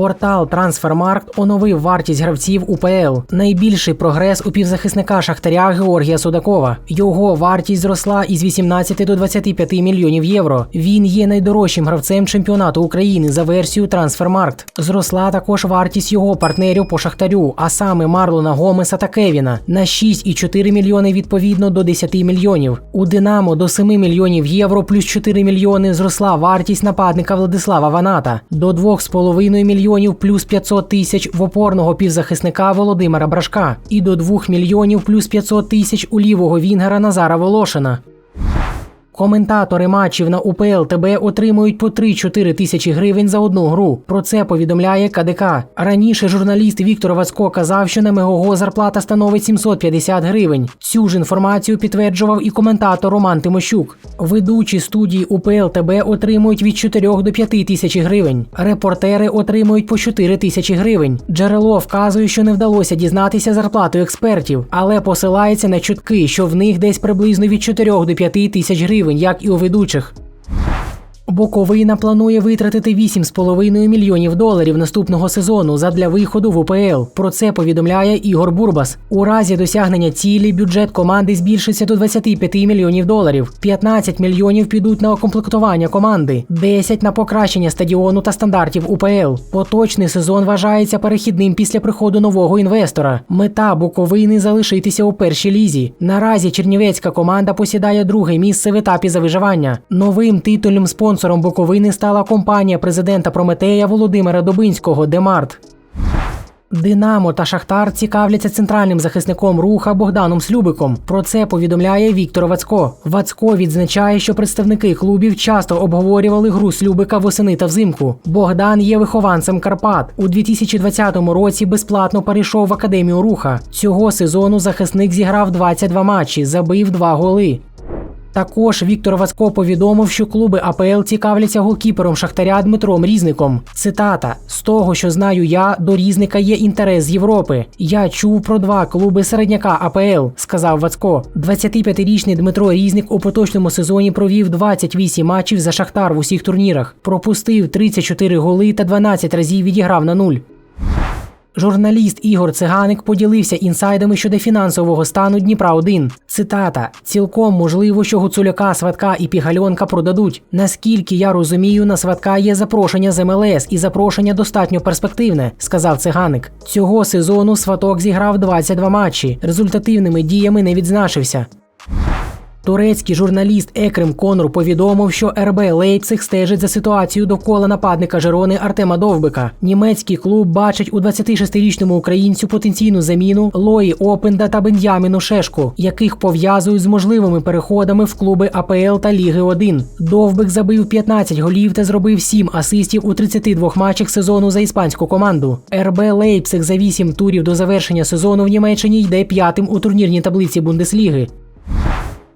Портал Трансфермаркт оновив вартість гравців УПЛ. Найбільший прогрес у півзахисника Шахтаря Георгія Судакова. Його вартість зросла із 18 до 25 мільйонів євро. Він є найдорожчим гравцем чемпіонату України за версією Трансфермаркт. Зросла також вартість його партнерів по Шахтарю, а саме Марлона Гомеса та Кевіна на 6,4 мільйони відповідно до 10 мільйонів. У Динамо до 7 мільйонів євро плюс 4 мільйони зросла вартість нападника Владислава Ваната до 2,5 мільйонів плюс 500 тисяч в опорного півзахисника Володимира Брашка і до 2 мільйонів плюс 500 тисяч у лівого вінгера Назара Волошина. Коментатори матчів на УПЛ ТБ отримують по 3-4 тисячі гривень за одну гру. Про це повідомляє КДК. Раніше журналіст Віктор Вацько казав, що на Мегого зарплата становить 750 гривень. Цю ж інформацію підтверджував і коментатор Роман Тимощук. Ведучі студії УПЛ ТБ отримують від 4 до 5 тисяч гривень. Репортери отримують по 4 тисячі гривень. Джерело вказує, що не вдалося дізнатися зарплату експертів, але посилається на чутки, що в них десь приблизно від 4 до 5 тисяч гривень, як і у ведучих. Буковина планує витратити 8,5 мільйонів доларів наступного сезону задля виходу в УПЛ. Про це повідомляє Ігор Бурбас. У разі досягнення цілі бюджет команди збільшиться до 25 мільйонів доларів. 15 мільйонів підуть на окомплектування команди, 10 на покращення стадіону та стандартів УПЛ. Поточний сезон вважається перехідним після приходу нового інвестора. Мета Буковини залишитися у першій лізі. Наразі чернівецька команда посідає друге місце в етапі за виживання. Новим титульним спонсором Буковини стала компанія президента Прометея Володимира Добинського Демарт. Динамо та Шахтар цікавляться центральним захисником руха Богданом Слюбиком. Про це повідомляє Віктор Вацько. Вацько відзначає, що представники клубів часто обговорювали гру Слюбика восени та взимку. Богдан є вихованцем Карпат. У 2020 році безплатно перейшов в академію руха. Цього сезону захисник зіграв 22 матчі, забив 2 голи. Також Віктор Вацько повідомив, що клуби АПЛ цікавляться голкіпером Шахтаря Дмитром Різником. Цитата: з того, що знаю я, до Різника є інтерес з Європи. Я чув про два клуби середняка АПЛ, сказав Вацько. 25-річний Дмитро Різник у поточному сезоні провів 28 матчів за Шахтар в усіх турнірах, пропустив 34 голи та 12 разів відіграв на нуль. Журналіст Ігор Циганик поділився інсайдами щодо фінансового стану Дніпра 1 Цитата: цілком можливо, що Гуцуляка, Сватка і Пігальонка продадуть. Наскільки я розумію, на Сватка є запрошення з МЛС, і запрошення достатньо перспективне, сказав циганик. Цього сезону Сваток зіграв 22 матчі. Результативними діями не відзначився. Турецький журналіст Екрем Конур повідомив, що РБ Лейпциг стежить за ситуацією довкола нападника Жерони Артема Довбика. Німецький клуб бачить у 26-річному українцю потенційну заміну Лої Опенда та Бен'яміну Шешку, яких пов'язують з можливими переходами в клуби АПЛ та Ліги 1. Довбик забив 15 голів та зробив 7 асистів у 32 матчах сезону за іспанську команду. РБ Лейпциг за 8 турів до завершення сезону в Німеччині йде п'ятим у турнірній таблиці Бундесліги.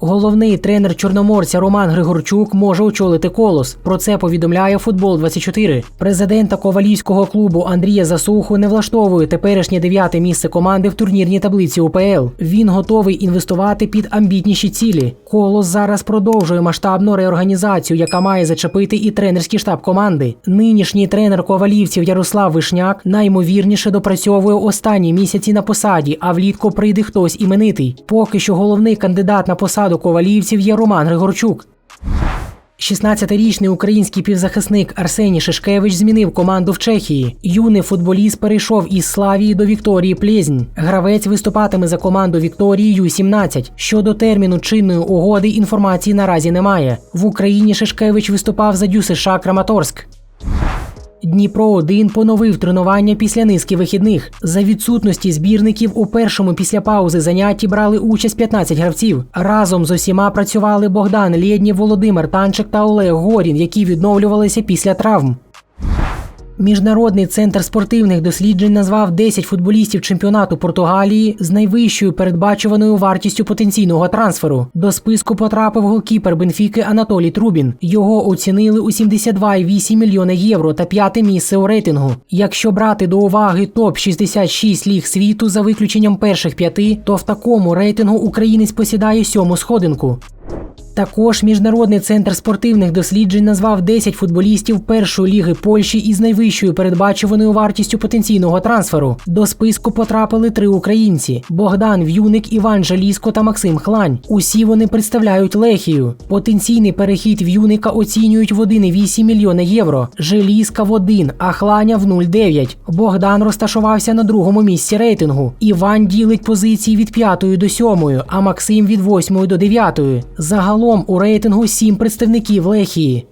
Головний тренер чорноморця Роман Григорчук може очолити колос. Про це повідомляє Футбол 24 Президента ковалівського клубу Андрія Засуху не влаштовує теперішнє дев'яте місце команди в турнірній таблиці УПЛ. Він готовий інвестувати під амбітніші цілі. Колос зараз продовжує масштабну реорганізацію, яка має зачепити і тренерський штаб команди. Нинішній тренер ковалівців Ярослав Вишняк наймовірніше допрацьовує останні місяці на посаді, а влітку прийде хтось іменитий. Поки що головний кандидат на посаду ковалівців є Роман Григорчук. 16-річний український півзахисник Арсеній Шишкевич змінив команду в Чехії. Юний футболіст перейшов із Славії до Вікторії Плєзнь. Гравець виступатиме за команду Вікторії Ю-17. Щодо терміну чинної угоди інформації наразі немає. В Україні Шишкевич виступав за Дю США Краматорськ. Дніпро 1 поновив тренування після низки вихідних. За відсутності збірників у першому після паузи занятті брали участь 15 гравців. Разом з усіма працювали Богдан Лєднів, Володимир Танчик та Олег Горін, які відновлювалися після травм. Міжнародний центр спортивних досліджень назвав 10 футболістів чемпіонату Португалії з найвищою передбачуваною вартістю потенційного трансферу. До списку потрапив голкіпер Бенфіки Анатолій Трубін. Його оцінили у 72,8 мільйона євро та п'яте місце у рейтингу. Якщо брати до уваги топ 66 ліг світу за виключенням перших п'яти, то в такому рейтингу українець посідає сьому сходинку. Також міжнародний центр спортивних досліджень назвав 10 футболістів першої ліги Польщі із найвищою передбачуваною вартістю потенційного трансферу. До списку потрапили три українці: Богдан В'юник, Іван Жаліско та Максим Хлань. Усі вони представляють Лехію. Потенційний перехід В'юника оцінюють в 1,8 мільйона євро. Желізка в 1, а Хланя в 0,9. Богдан розташувався на другому місці рейтингу. Іван ділить позиції від 5 до 7, а Максим від 8 до 9. Загалом у рейтингу сім представників Лехії.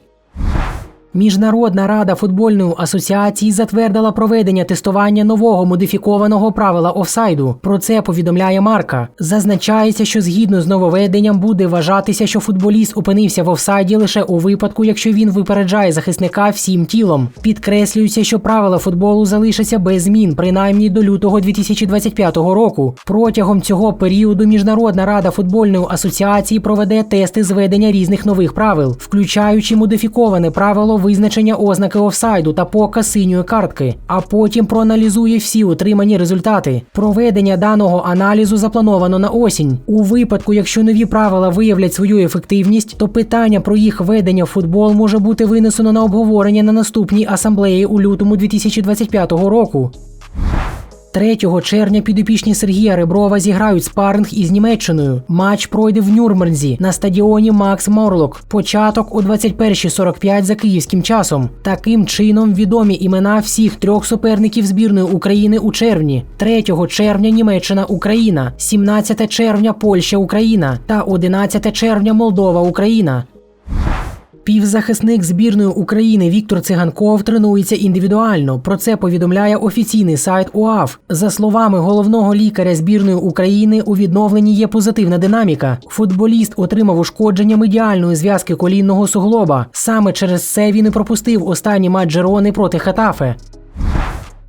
Міжнародна рада футбольної асоціації затвердила проведення тестування нового модифікованого правила офсайду. Про це повідомляє Марка. Зазначається, що згідно з нововведенням буде вважатися, що футболіст опинився в офсайді лише у випадку, якщо він випереджає захисника всім тілом. Підкреслюється, що правила футболу залишаться без змін, принаймні до лютого 2025 року. Протягом цього періоду Міжнародна рада футбольної асоціації проведе тести зведення різних нових правил, включаючи модифіковане правило визначення ознаки офсайду та показ синьої картки, а потім проаналізує всі отримані результати. Проведення даного аналізу заплановано на осінь. У випадку, якщо нові правила виявлять свою ефективність, то питання про їх ведення в футбол може бути винесено на обговорення на наступній асамблеї у лютому 2025 року. 3 червня підопічні Сергія Реброва зіграють спаринг із Німеччиною. Матч пройде в Нюрнберзі на стадіоні Макс Морлок. Початок о 21.45 за київським часом. Таким чином відомі імена всіх трьох суперників збірної України у червні: 3 червня Німеччина Україна, 17 червня Польща Україна та 11 червня Молдова Україна. Півзахисник збірної України Віктор Циганков тренується індивідуально. Про це повідомляє офіційний сайт УАФ. За словами головного лікаря збірної України, у відновленні є позитивна динаміка. Футболіст отримав ушкодження медіальної зв'язки колінного суглоба. Саме через це він і пропустив останній матч Жерони проти Хатафе.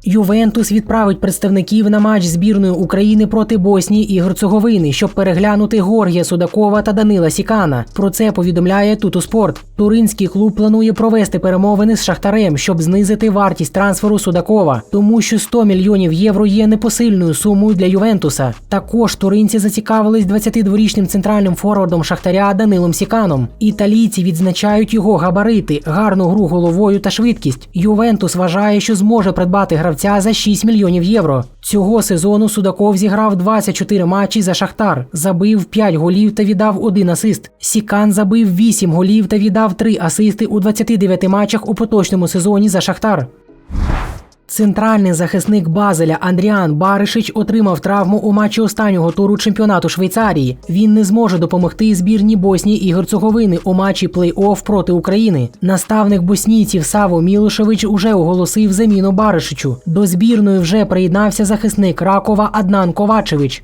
Ювентус відправить представників на матч збірної України проти Боснії і Герцеговини, щоб переглянути Горгія Судакова та Данила Сікана. Про це повідомляє Тутуспорт. Туринський клуб планує провести перемовини з Шахтарем, щоб знизити вартість трансферу Судакова, тому що 100 мільйонів євро є непосильною сумою для Ювентуса. Також туринці зацікавились 22-річним центральним форвардом Шахтаря Данилом Сіканом. Італійці відзначають його габарити, гарну гру головою та швидкість. Ювентус вважає, що зможе придбати гравця за 6 мільйонів євро. Цього сезону Судаков зіграв 24 матчі за Шахтар, забив 5 голів та віддав один асист. Сікан забив 8 голів та віддав 3 асисти у 29 матчах у поточному сезоні за Шахтар. Центральний захисник Базеля Андріан Баришич отримав травму у матчі останнього туру чемпіонату Швейцарії. Він не зможе допомогти збірні Боснії і Герцеговини у матчі плей-офф проти України. Наставник боснійців Саво Мілошевич уже оголосив заміну Баришичу. До збірної вже приєднався захисник Ракова Аднан Ковачевич.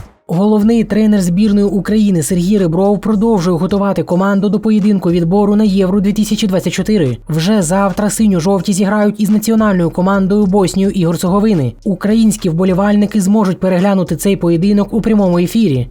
Головний тренер збірної України Сергій Ребров продовжує готувати команду до поєдинку відбору на Євро 2024. Вже завтра синьо-жовті зіграють із національною командою Боснію і Герцеговини. Українські вболівальники зможуть переглянути цей поєдинок у прямому ефірі.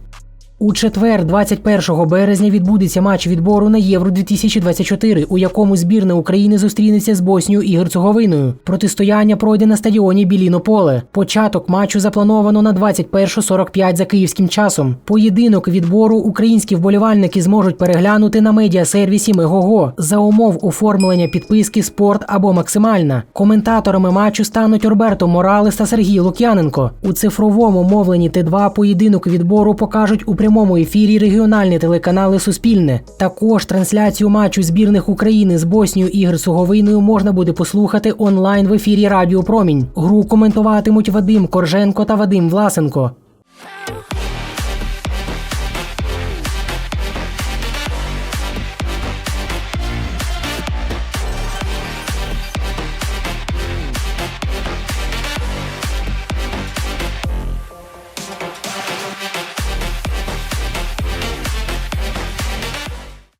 У четвер, 21 березня, відбудеться матч відбору на Євро 2024, у якому збірна України зустрінеться з Боснією і Герцеговиною. Протистояння пройде на стадіоні Біліно Поле. Початок матчу заплановано на 21.45 за київським часом. Поєдинок відбору українські вболівальники зможуть переглянути на медіасервісі Мегого за умов оформлення підписки Спорт або максимальна. Коментаторами матчу стануть Роберто Моралес та Сергій Лук'яненко. У цифровому мовленні Т2 поєдинок відбору покажуть у прямому прямому ефірі регіональні телеканали Суспільне. Також трансляцію матчу збірних України з Боснією і Герцеговиною можна буде послухати онлайн в ефірі Радіо Промінь. Гру коментуватимуть Вадим Корженко та Вадим Власенко.